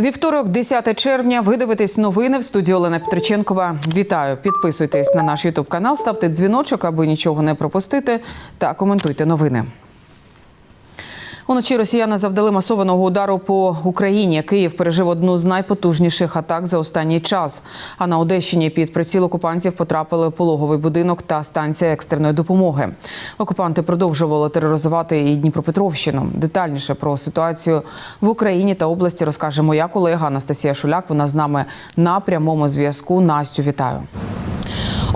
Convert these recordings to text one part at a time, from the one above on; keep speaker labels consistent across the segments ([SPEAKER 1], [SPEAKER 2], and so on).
[SPEAKER 1] Вівторок, 10 червня. Ви дивитесь новини в студії Олена Петриченкова. Вітаю! Підписуйтесь на наш Ютуб канал, ставте дзвіночок, аби нічого не пропустити, та коментуйте новини. Уночі росіяни завдали масованого удару по Україні. Київ пережив одну з найпотужніших атак за останній час. А на Одещині під приціл окупантів потрапили пологовий будинок та станція екстреної допомоги. Окупанти продовжували тероризувати і Дніпропетровщину. Детальніше про ситуацію в Україні та області розкаже моя колега Анастасія Шуляк. Вона з нами на прямому зв'язку. Настю, вітаю.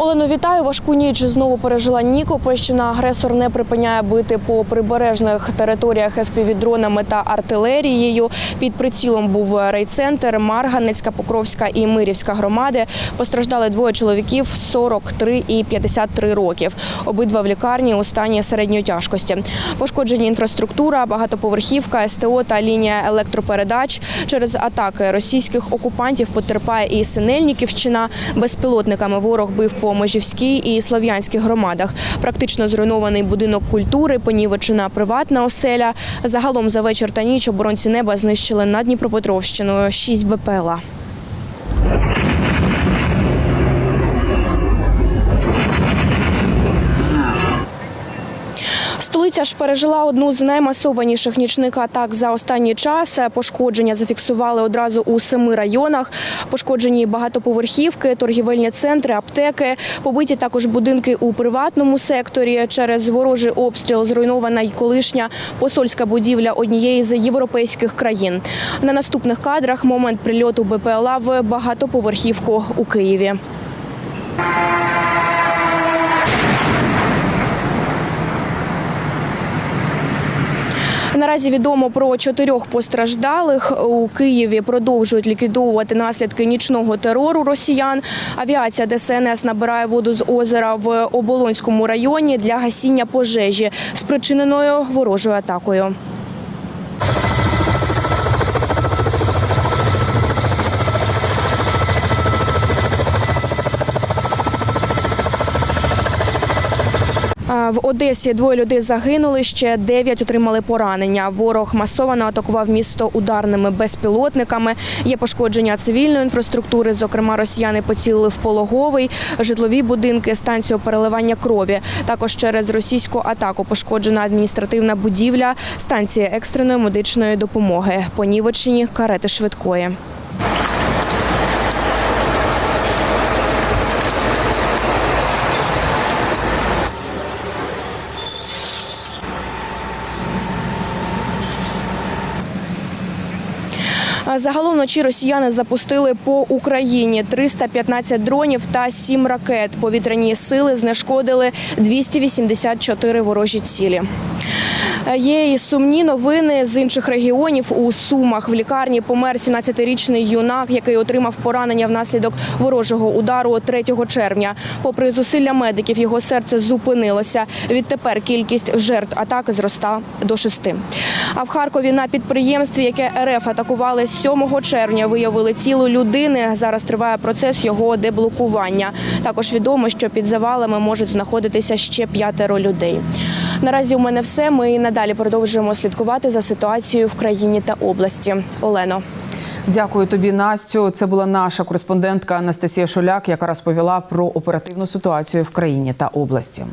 [SPEAKER 2] Олено, вітаю. Важку ніч знову пережила Нікопольщина. Агресор не припиняє бити по прибережних територіях FPV-дронами та артилерією. Під прицілом був райцентр, Марганецька, Покровська і Мирівська громади. Постраждали двоє чоловіків 43 і 53 років. Обидва в лікарні у стані середньої тяжкості. Пошкоджені інфраструктура, багатоповерхівка, СТО та лінія електропередач. Через атаки російських окупантів потерпає і Синельниківщина. Безпілотниками ворог бив по Межівській і Слов'янських громадах. Практично зруйнований будинок культури, понівечена приватна оселя. Загалом за вечір та ніч оборонці неба знищили над Дніпропетровщиною 6 БПЛА. Столиця ж пережила одну з наймасованіших нічних атак за останній час. Пошкодження зафіксували одразу у семи районах. Пошкоджені багатоповерхівки, торгівельні центри, аптеки. Побиті також будинки у приватному секторі. Через ворожий обстріл зруйнована й колишня посольська будівля однієї з європейських країн. На наступних кадрах момент прильоту БПЛА в багатоповерхівку у Києві. Наразі відомо про чотирьох постраждалих у Києві. Продовжують ліквідовувати наслідки нічного терору росіян. Авіація ДСНС набирає воду з озера в Оболонському районі для гасіння пожежі, спричиненою ворожою атакою. Одесі двоє людей загинули, ще дев'ять отримали поранення. Ворог масово атакував місто ударними безпілотниками. Є пошкодження цивільної інфраструктури. Зокрема, росіяни поцілили в пологовий, житлові будинки, станцію переливання крові. Також через російську атаку пошкоджена адміністративна будівля, станція екстреної медичної допомоги, понівечені карети швидкої. Загалом вночі росіяни запустили по Україні 315 дронів та 7 ракет. Повітряні сили знешкодили 284 ворожі цілі. Е, Є і сумні новини з інших регіонів. У Сумах в лікарні помер 17-річний юнак, який отримав поранення внаслідок ворожого удару 3 червня. Попри зусилля медиків, його серце зупинилося. Відтепер кількість жертв атаки зроста до шести. А в Харкові на підприємстві, яке РФ атакували 7 червня, виявили тіло людини. Зараз триває процес його деблокування. Також відомо, що під завалами можуть знаходитися ще п'ятеро людей. Наразі у мене все. Ми і надалі продовжуємо слідкувати за ситуацією в країні та області. Олено.
[SPEAKER 1] Дякую тобі, Настю. Це була наша кореспондентка Анастасія Шуляк, яка розповіла про оперативну ситуацію в країні та області.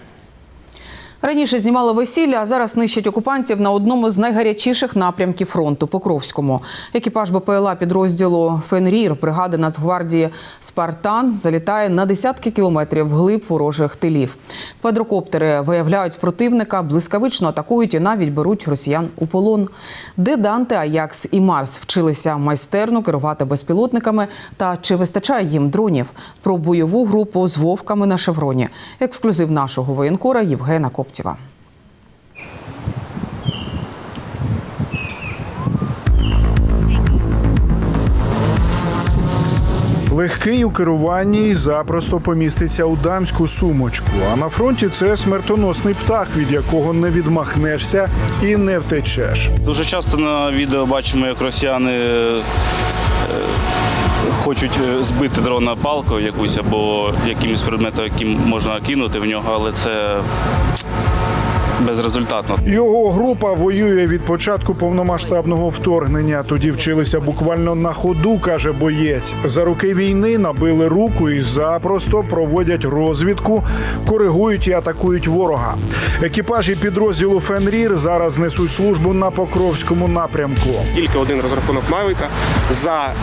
[SPEAKER 1] Раніше знімали весілля, а зараз нищать окупантів на одному з найгарячіших напрямків фронту Покровському. Екіпаж БПЛА підрозділу Фенрір бригади Нацгвардії Спартан залітає на десятки кілометрів вглиб ворожих тилів. Квадрокоптери виявляють противника, блискавично атакують і навіть беруть росіян у полон. Де Данте, Аякс і Марс вчилися майстерно керувати безпілотниками та чи вистачає їм дронів? Про бойову групу з вовками на шевроні. Ексклюзив нашого воєнкора Євгена Коптєва.
[SPEAKER 3] Легкий у керуванні і запросто поміститься у дамську сумочку. А на фронті це смертоносний птах, від якого не відмахнешся і не втечеш.
[SPEAKER 4] Дуже часто на відео бачимо, як росіяни е, хочуть е, збити дрона палкою якусь або якимось предметом, яким можна кинути в нього, але це безрезультатно.
[SPEAKER 3] Його група воює від початку повномасштабного вторгнення. Тоді вчилися буквально на ходу, каже боєць. За роки війни набили руку і запросто проводять розвідку, коригують і атакують ворога. Екіпажі підрозділу Фенрір зараз несуть службу на Покровському напрямку.
[SPEAKER 5] тільки один розрахунок Мавіка. За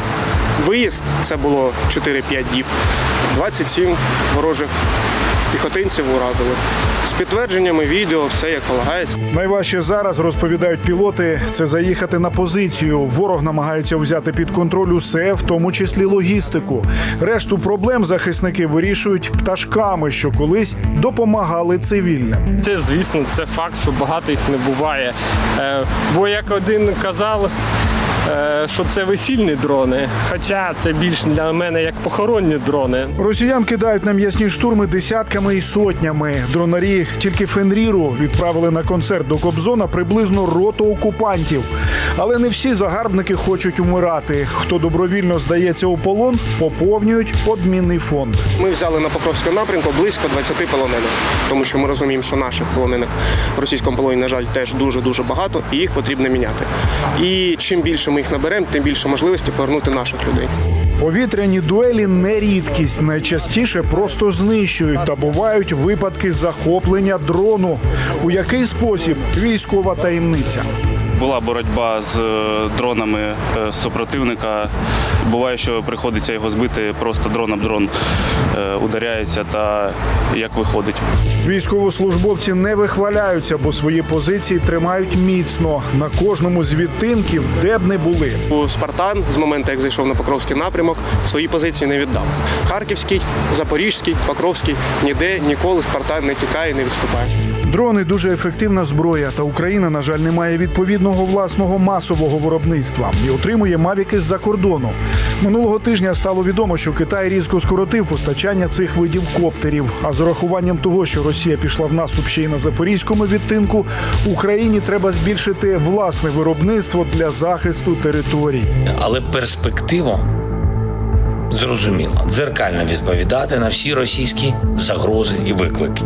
[SPEAKER 5] виїзд це було 4-5 діб. 27 ворожих піхотинців уразили. З підтвердженнями відео, все як полагається.
[SPEAKER 3] Найважче зараз розповідають пілоти. Це заїхати на позицію. Ворог намагається взяти під контроль усе, в тому числі логістику. Решту проблем захисники вирішують пташками, що колись допомагали цивільним.
[SPEAKER 6] Це, звісно, це факт, що багато їх не буває. Е, бо як один казав, що це весільні дрони, хоча це більш для мене як похоронні дрони.
[SPEAKER 3] Росіян кидають на м'ясні штурми десятками і сотнями. Дронарі тільки Фенріру відправили на концерт до Кобзона приблизно роту окупантів. Але не всі загарбники хочуть умирати. Хто добровільно здається у полон, поповнюють обмінний фонд.
[SPEAKER 5] Ми взяли на Покровському напрямку близько 20 полонених, тому що ми розуміємо, що наших полонених в російському полоні, на жаль, теж дуже дуже багато, і їх потрібно міняти. І чим більше ми їх наберемо, тим більше можливості повернути наших людей.
[SPEAKER 3] Повітряні дуелі не рідкість. Найчастіше просто знищують та бувають випадки захоплення дрону. У який спосіб військова таємниця.
[SPEAKER 4] Була боротьба з е, дронами е, супротивника. Буває, що приходиться його збити, просто дрон об дрон ударяється та як виходить.
[SPEAKER 3] Військовослужбовці не вихваляються, бо свої позиції тримають міцно на кожному з відтинків, де б не були.
[SPEAKER 5] У Спартан з моменту, як зайшов на Покровський напрямок, свої позиції не віддав. Харківський, Запорізький, Покровський ніде ніколи Спартан не тікає і не відступає.
[SPEAKER 3] Дрони дуже ефективна зброя, та Україна, на жаль, не має відповідного власного масового виробництва і отримує мавіки з-за кордону. Минулого тижня стало відомо, що Китай різко скоротив постачання цих видів коптерів. А з урахуванням того, що Росія пішла в наступ ще й на запорізькому відтинку, Україні треба збільшити власне виробництво для захисту територій.
[SPEAKER 7] але перспектива зрозуміла дзеркально відповідати на всі російські загрози і виклики.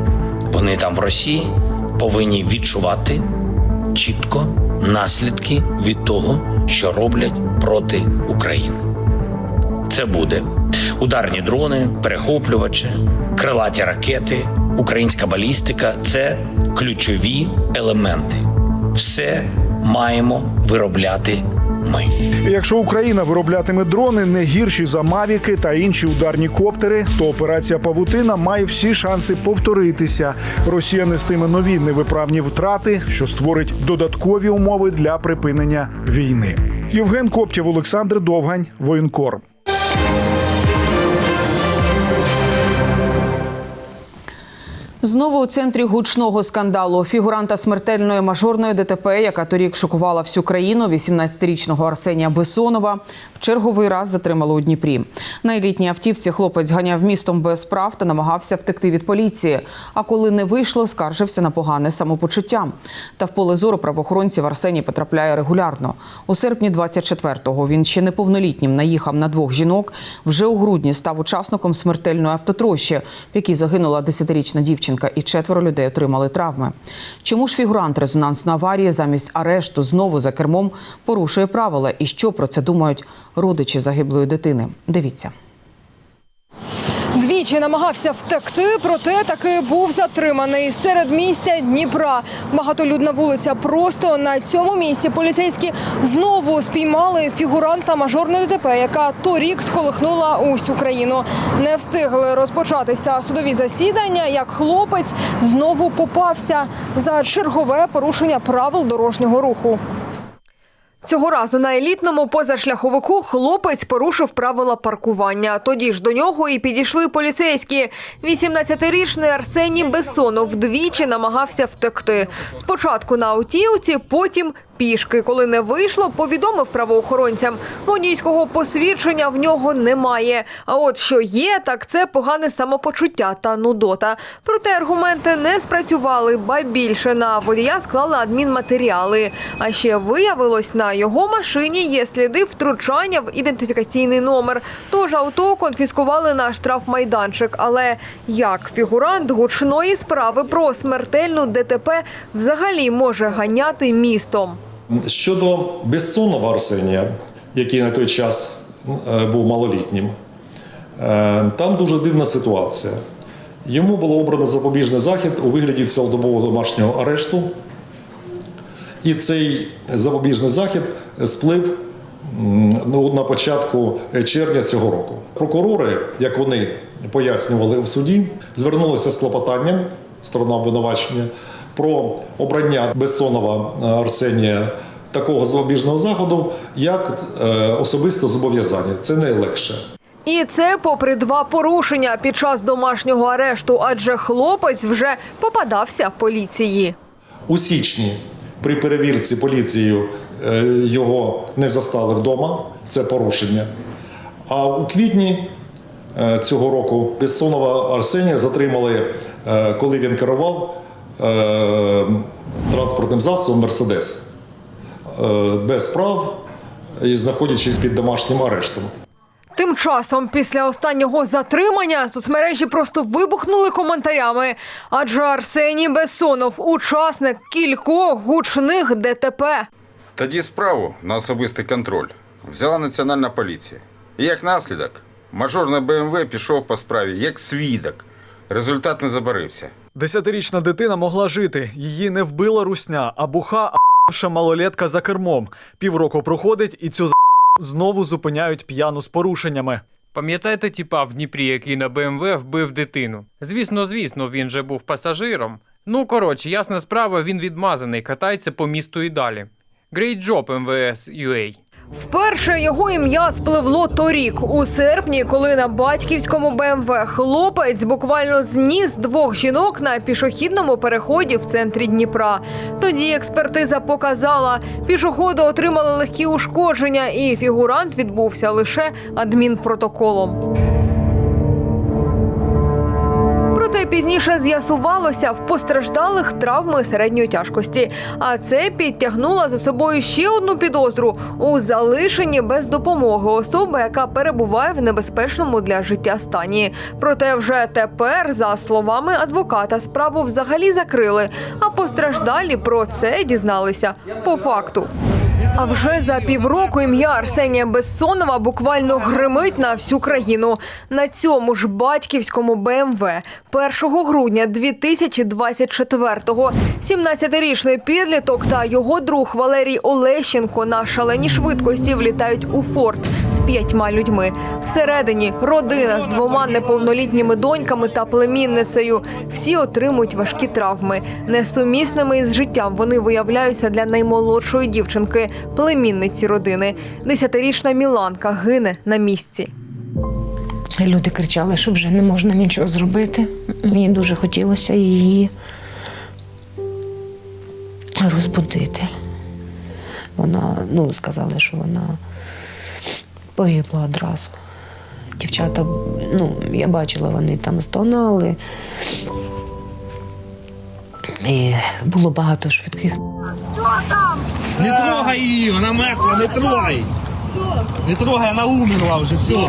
[SPEAKER 7] Вони там в Росії повинні відчувати чітко наслідки від того, що роблять проти України. Це буде ударні дрони, перехоплювачі, крилаті ракети, українська балістика це ключові елементи. Все маємо виробляти ми.
[SPEAKER 3] Якщо Україна вироблятиме дрони не гірші за мавіки та інші ударні коптери, то операція Павутина має всі шанси повторитися. Росія нестиме нові невиправні втрати, що створить додаткові умови для припинення війни. Євген Коптєв, Олександр Довгань, воєнкор.
[SPEAKER 1] Знову у центрі гучного скандалу фігуранта смертельної мажорної ДТП, яка торік шокувала всю країну, 18-річного Арсенія Бесонова, в черговий раз затримали у Дніпрі. На елітній автівці хлопець ганяв містом без прав та намагався втекти від поліції. А коли не вийшло, скаржився на погане самопочуття. Та в поле зору правоохоронців Арсеній потрапляє регулярно. У серпні 24-го він ще неповнолітнім наїхав на двох жінок. Вже у грудні став учасником смертельної автотрощі, в якій загинула 10-річна дівчинка, і четверо людей отримали травми. Чому ж фігурант резонансної аварії замість арешту знову за кермом порушує правила? І що про це думають родичі загиблої дитини? Дивіться.
[SPEAKER 8] Двічі намагався втекти, проте таки був затриманий серед містя Дніпра. Багатолюдна вулиця. Просто на цьому місці поліцейські знову спіймали фігуранта мажорної ДТП, яка торік сколихнула усю країну. Не встигли розпочатися судові засідання, як хлопець знову попався за чергове порушення правил дорожнього руху. Цього разу на елітному позашляховику хлопець порушив правила паркування. Тоді ж до нього і підійшли поліцейські. 18-річний Арсеній Бессонов вдвічі намагався втекти. Спочатку на автівці, потім пішки. Коли не вийшло, повідомив правоохоронцям. Водійського посвідчення в нього немає. А от що є, так це погане самопочуття та нудота. Проте аргументи не спрацювали, ба більше на водія склали адмінматеріали. А ще виявилось, на його машині є сліди втручання в ідентифікаційний номер. Тож авто конфіскували на штрафмайданчик. Але як фігурант гучної справи про смертельну ДТП взагалі може ганяти містом?
[SPEAKER 9] Щодо Бессонова Арсенія, який на той час е, був малолітнім, е, там дуже дивна ситуація. Йому було обрано запобіжний захід у вигляді цілодобового домашнього арешту. І цей запобіжний захід сплив ну, на початку червня цього року. Прокурори, як вони пояснювали у суді, звернулися з клопотанням сторона обвинувачення про обрання Бессонова е, Арсенія такого запобіжного заходу як е, особисте зобов'язання. Це найлегше.
[SPEAKER 8] І це попри два порушення під час домашнього арешту, адже хлопець вже попадався в поліції.
[SPEAKER 9] У січні при перевірці поліцією е, його не застали вдома, це порушення. А у квітні цього року Бессонова Арсенія затримали, коли він керував транспортним засобом Мерседес е, без прав і знаходячись під домашнім арештом.
[SPEAKER 8] Тим часом, після останнього затримання, соцмережі просто вибухнули коментарями. Адже Арсеній Бессонов – учасник кількох гучних ДТП.
[SPEAKER 10] Тоді справу на особистий контроль взяла Національна поліція. І як наслідок, мажор на БМВ пішов по справі як свідок. Результат не забарився.
[SPEAKER 11] Десятирічна дитина могла жити. Її не вбила русня, а буха а**вша малолетка за кермом. Півроку проходить, і цю знову зупиняють п'яну з порушеннями.
[SPEAKER 12] Пам'ятаєте тіпа в Дніпрі, який на БМВ вбив дитину? Звісно, звісно, він же був пасажиром. Ну, коротше, ясна справа, він відмазаний, катається по місту і далі. Great job, МВС UA.
[SPEAKER 8] Вперше його ім'я спливло торік, у серпні, коли на батьківському БМВ хлопець буквально зніс двох жінок на пішохідному переході в центрі Дніпра. Тоді експертиза показала, пішоходи отримали легкі ушкодження, і фігурант відбувся лише адмінпротоколом. Проте пізніше з'ясувалося в постраждалих травми середньої тяжкості. А це підтягнуло за собою ще одну підозру у залишенні без допомоги особи, яка перебуває в небезпечному для життя стані. Проте вже тепер, за словами адвоката, справу взагалі закрили. А постраждалі про це дізналися по факту. А вже за півроку ім'я Арсенія Бессонова буквально гримить на всю країну. На цьому ж батьківському БМВ 1 грудня 2024-го 17-річний підліток та його друг Валерій Олещенко на шаленій швидкості влітають у форт п'ятьма людьми. Всередині родина з двома неповнолітніми доньками та племінницею. Всі отримують важкі травми. Несумісними із життям вони виявляються для наймолодшої дівчинки, племінниці родини. Десятирічна Міланка гине на місці.
[SPEAKER 13] Люди кричали, що вже не можна нічого зробити. Мені дуже хотілося її розбудити. Вона, ну, сказали, що вона погибла одразу. Дівчата, ну, я бачила, вони там стонали. І було багато швидких.
[SPEAKER 14] Не трогай її, вона мертва, не трогай. Не трогай, вона умерла вже, все.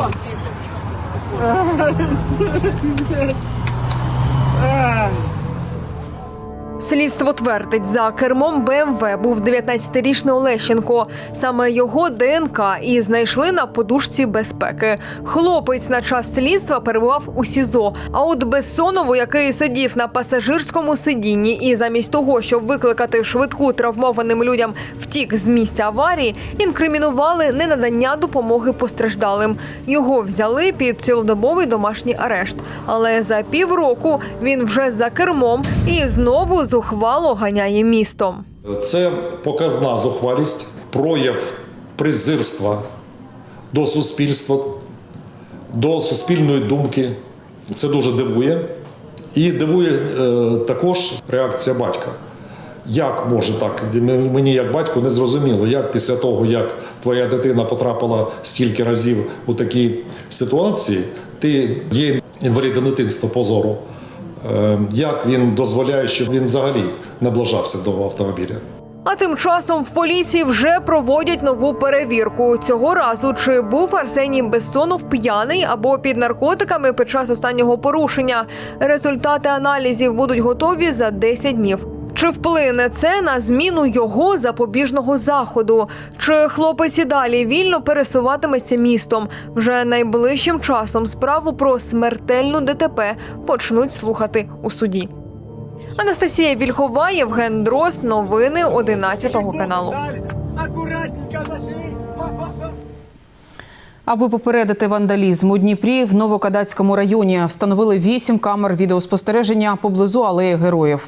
[SPEAKER 8] Слідство твердить, за кермом БМВ був 19-річний Олещенко. Саме його ДНК і знайшли на подушці безпеки. Хлопець на час слідства перебував у СІЗО. А от Бессонову, який сидів на пасажирському сидінні, і замість того, щоб викликати швидку травмованим людям втік з місця аварії, інкримінували ненадання допомоги постраждалим. Його взяли під цілодобовий домашній арешт. Але за півроку він вже за кермом і знову зухвало ганяє містом.
[SPEAKER 9] Це показна зухвалість, прояв презирства до суспільства, до суспільної думки. Це дуже дивує. І дивує е, також реакція батька, Як може так? Мені як батьку не зрозуміло, як після того, як твоя дитина потрапила стільки разів у такі ситуації, ти є інвалідом дитинства по зору. Е, Як він дозволяє, щоб він взагалі наближався до автомобіля?
[SPEAKER 8] А тим часом в поліції вже проводять нову перевірку. Цього разу чи був Арсеній Бессонов п'яний або під наркотиками під час останнього порушення. Результати аналізів будуть готові за 10 днів. Чи вплине це на зміну його запобіжного заходу? Чи хлопець і далі вільно пересуватиметься містом? Вже найближчим часом справу про смертельну ДТП почнуть слухати у суді. Анастасія Вільхова, Євген Дрозд. Новини 11 каналу.
[SPEAKER 1] Аби попередити вандалізм у Дніпрі в Новокадацькому районі встановили вісім камер відеоспостереження поблизу алеї героїв.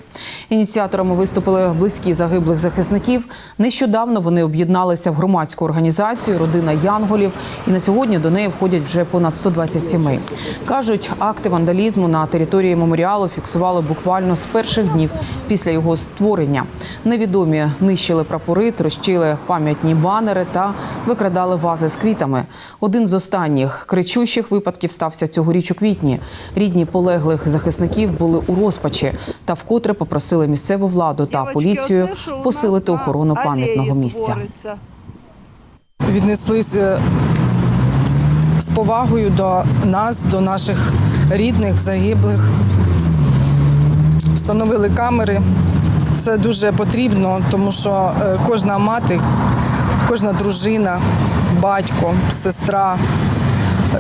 [SPEAKER 1] Ініціаторами виступили близькі загиблих захисників. Нещодавно вони об'єдналися в громадську організацію Родина Янголів, і на сьогодні до неї входять вже понад 120 сімей. кажуть, акти вандалізму на території меморіалу фіксували буквально з перших днів після його створення. Невідомі нищили прапори, трощили пам'ятні банери та викрадали вази з квітами. Один з останніх кричущих випадків стався цьогоріч у квітні. Рідні полеглих захисників були у розпачі та вкотре попросили місцеву владу та поліцію посилити охорону пам'ятного місця.
[SPEAKER 15] віднеслися з повагою до нас, до наших рідних, загиблих. Встановили камери. Це дуже потрібно, тому що е, кожна мати, кожна дружина, батько, сестра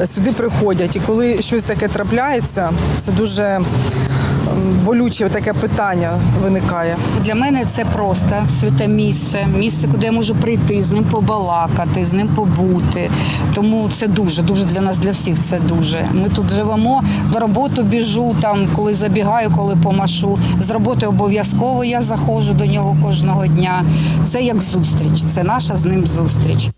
[SPEAKER 15] е, сюди приходять. І коли щось таке трапляється, це дуже болюче таке питання виникає.
[SPEAKER 16] Для мене це просто святе місце, місце, куди я можу прийти, з ним побалакати, з ним побути. Тому це дуже, дуже для нас, для всіх це дуже. Ми тут живемо, до роботи біжу, там, коли забігаю, коли помашу. З роботи обов'язково я заходжу до нього кожного дня. Це як зустріч, це наша з ним зустріч.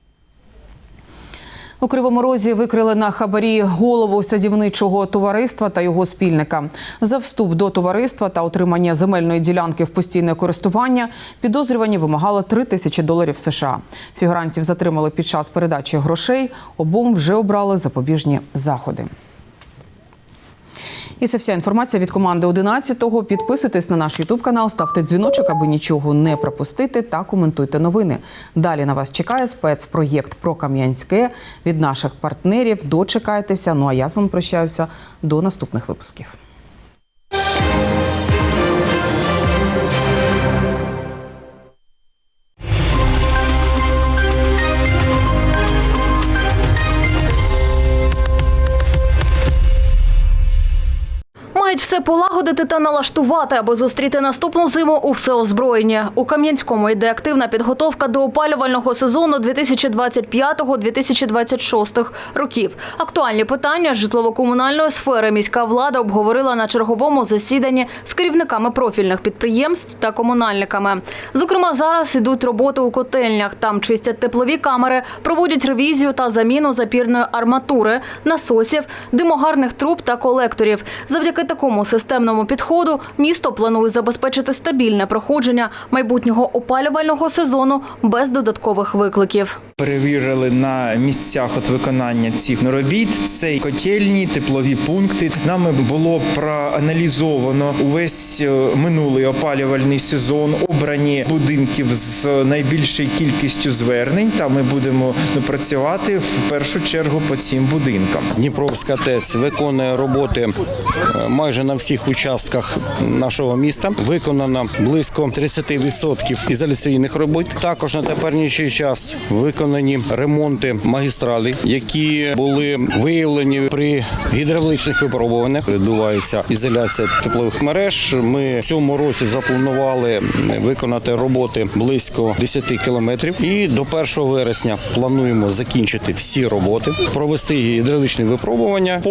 [SPEAKER 1] У Кривому Розі викрили на хабарі голову садівничого товариства та його спільника. За вступ до товариства та отримання земельної ділянки в постійне користування підозрювані вимагали 3 тисячі доларів США. Фігурантів затримали під час передачі грошей. Обом вже обрали запобіжні заходи. І це вся інформація від команди 11-го. Підписуйтесь на наш Ютуб канал, ставте дзвіночок, аби нічого не пропустити, та коментуйте новини. Далі на вас чекає спецпроєкт про Кам'янське від наших партнерів. Дочекайтеся. Ну а я з вами прощаюся до наступних випусків.
[SPEAKER 17] Все полагодити та налаштувати, аби зустріти наступну зиму у всеозброєнні. У Кам'янському йде активна підготовка до опалювального сезону 2025-2026 років. Актуальні питання житлово-комунальної сфери міська влада обговорила на черговому засіданні з керівниками профільних підприємств та комунальниками. Зокрема, зараз ідуть роботи у котельнях. Там чистять теплові камери, проводять ревізію та заміну запірної арматури, насосів, димогарних труб та колекторів. Завдяки такому системному підходу місто планує забезпечити стабільне проходження майбутнього опалювального сезону без додаткових викликів.
[SPEAKER 18] Перевірили на місцях от виконання цих робіт. Це котельні, теплові пункти. Нами було проаналізовано увесь е, минулий опалювальний сезон, обрані будинків з найбільшою кількістю звернень. Та ми будемо працювати в першу чергу по цим будинкам.
[SPEAKER 19] Дніпровська ТЕЦ виконує роботи е, майже на всіх участках нашого міста. Виконано близько 30% ізоляційних робот. Також на теперішній час виконані ремонти магістралей, які були виявлені при гідравличних випробуваннях. Відбувається ізоляція теплових мереж. Ми в цьому році запланували виконати роботи близько 10 кілометрів. І до 1 вересня плануємо закінчити всі роботи, провести гідравличні випробування.